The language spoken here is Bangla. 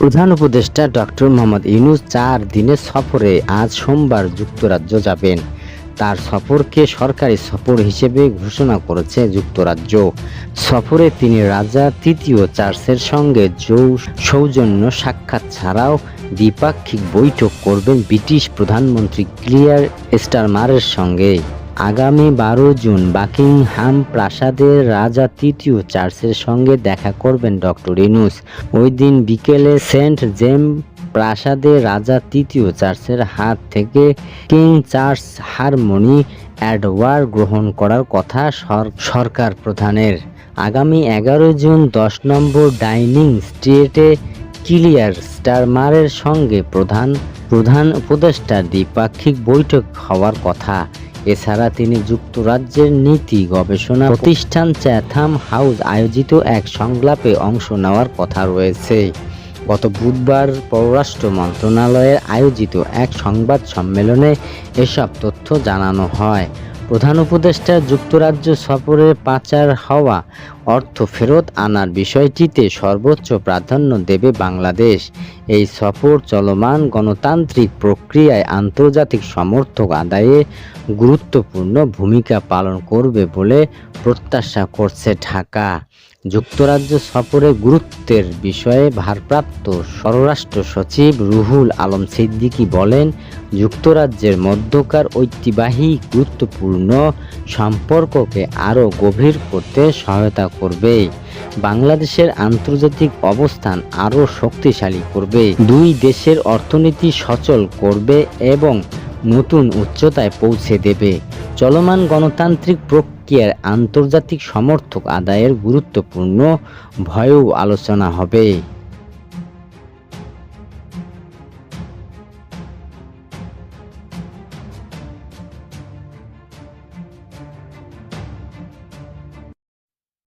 প্রধান উপদেষ্টা ডক্টর মোহাম্মদ ইউনুস চার দিনের সফরে আজ সোমবার যুক্তরাজ্য যাবেন। তার সফরকে সরকারি সফর হিসেবে ঘোষণা করেছে যুক্তরাজ্য। সফরে তিনি রাজা তৃতীয় চার্লসের সঙ্গে যৌ সৌজন্য সাক্ষাৎ ছাড়াও দ্বিপাক্ষিক বৈঠক করবেন ব্রিটিশ প্রধানমন্ত্রী ক্লিয়ার স্টারমারের সঙ্গে। আগামী বারো জুন বাকিংহাম প্রাসাদের রাজা তৃতীয় চার্চের সঙ্গে দেখা করবেন ডক্টর ইনুস। ওই দিন বিকেলে সেন্ট জেম প্রাসাদে রাজা তৃতীয় চার্চের হাত থেকে কিং চার্চ হারমোনি অ্যাডওয়ার্ড গ্রহণ করার কথা সরকার প্রধানের। আগামী এগারো জুন দশ নম্বর ডাইনিং স্ট্রিটে কিলিয়ার স্টারমারের সঙ্গে প্রধান প্রধান উপদেষ্টার দ্বিপাক্ষিক বৈঠক হওয়ার কথা। এছাড়া তিনি যুক্তরাজ্যের নীতি, গবেষণা প্রতিষ্ঠান চ্যাথাম হাউস আয়োজিত এক সংলাপে অংশ নেওয়ার কথা রয়েছে। গত বুধবার পররাষ্ট্র মন্ত্রণালয়ের আয়োজিত এক সংবাদ সম্মেলনে এসব তথ্য জানানো হয়। প্রধান উপদেষ্টা যুক্তরাজ্য সফরে পাচার হওয়া অর্থ ফেরত আনার বিষয়টিতে সর্বোচ্চ প্রাধান্য দেবে বাংলাদেশ। এই সফর চলমান গণতান্ত্রিক প্রক্রিয়ায় আন্তর্জাতিক সমর্থক আদায়ে গুরুত্বপূর্ণ ভূমিকা পালন করবে বলে প্রত্যাশা করছে ঢাকা। যুক্তরাজ্য সফরে গুরুত্বের বিষয়ে ভারপ্রাপ্ত স্বরাষ্ট্র সচিব রুহুল আলম সিদ্দিকী বলেন, যুক্তরাজ্যের মধ্যকার ঐতিহ্যবাহী গুরুত্বপূর্ণ সম্পর্ককে আরও গভীর করতে সহায়তা করবে। বাংলাদেশের আন্তর্জাতিক অবস্থান আরও শক্তিশালী করবে। দুই দেশের অর্থনীতি সচল করবে এবং নতুন উচ্চতায় পৌঁছে দেবে। চলমান গণতান্ত্রিক প্রক্রিয়ার আন্তর্জাতিক সমর্থক আদায়ের গুরুত্বপূর্ণ ভয়েও আলোচনা হবে।